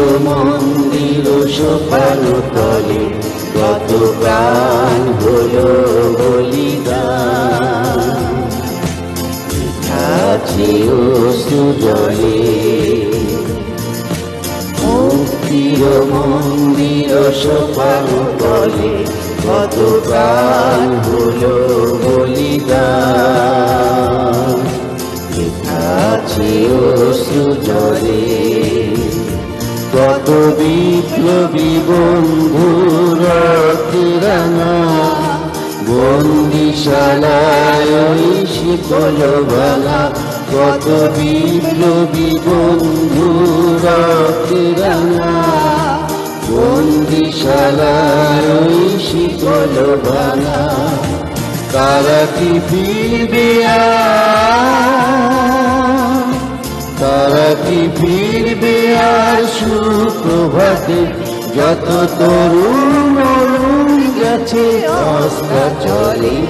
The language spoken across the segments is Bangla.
মন্দির সোপান তলে। কত প্রাণ হলো বলিদান। আছে মুক্তির মন্দির সোপান তলে। কত প্রাণ হলো বলিদান। কত বিপ্লবী বন্ধুর তিরানা বন্দিশালায় শিকল বালা কত বিপ্লবী বন্ধুর তিরানা বন্দিশালায় শিকল বালা তারা কি ফিরবে কি ফিরবে আর সুপ্রভাতে। যত তরুণ গেছে, অস্তা চলে।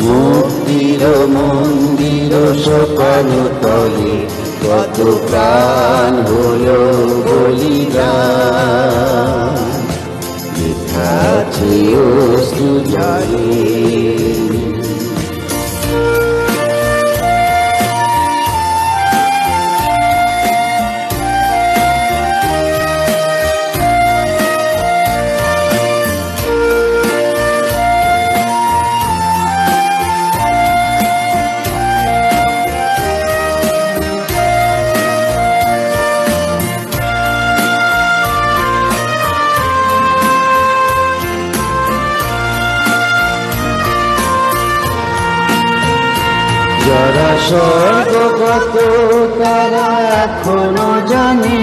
মুক্তির মন্দির সোপান তলে, কত প্রাণ হলো বলিদান। লেখা আছে অশ্রু জলে। যারা স্বর্গগত তারা এখনও জানে।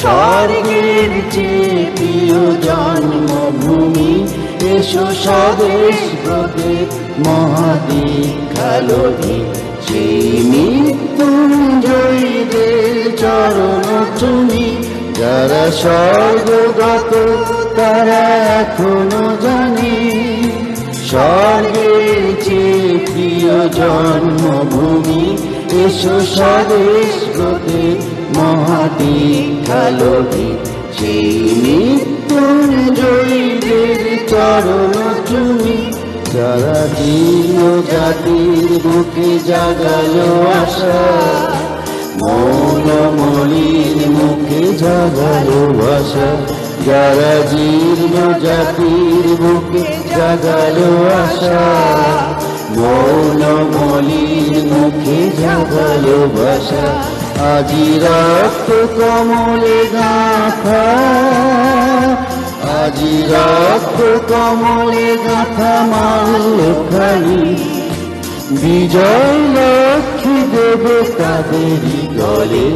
স্বর্গের চেয়ে প্রিয় জন্মভূমি, এসো স্বদেশ ব্রতে মহাদীক্ষালোধি সেই মৃত্যুঞ্জয়ীদের চরণ চুমি যারা স্বর্গগত তারা এখনও জানে। প্রিয় জন্মভূমি, এসো স্বদেশ ব্রতে মহাদীক্ষালোভী। সেই মৃত্যুঞ্জয়ীদের চরণ চুমি যারা দীন জাতির বুকে জাগালো আশা, মৌন মলির মুখে জাগালো ভাষা, যারা জীর্ণ জাতির বুকে জাগালো আশা। মৌন মলির মুখে জাগালো ভাষা আজি রক্ত কমলে গাঁথা। আজি রক্ত কমলে গাঁথা মাল খালি বিজয় লক্ষ্মী দেবে তাদেরই গলে।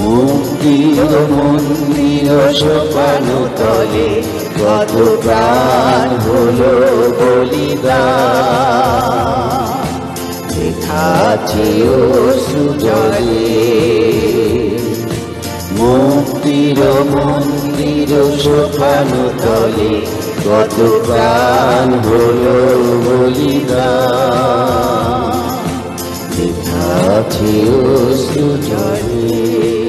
মুক্তির মন্দির সোপান তলে। কত প্রাণ হলো বলিদান? লেখা আছে অশ্রু জলে মুক্তির মন্দির সোপান তলে কত প্রাণ হলো বলিদান। লেখা আছে অশ্রু জলে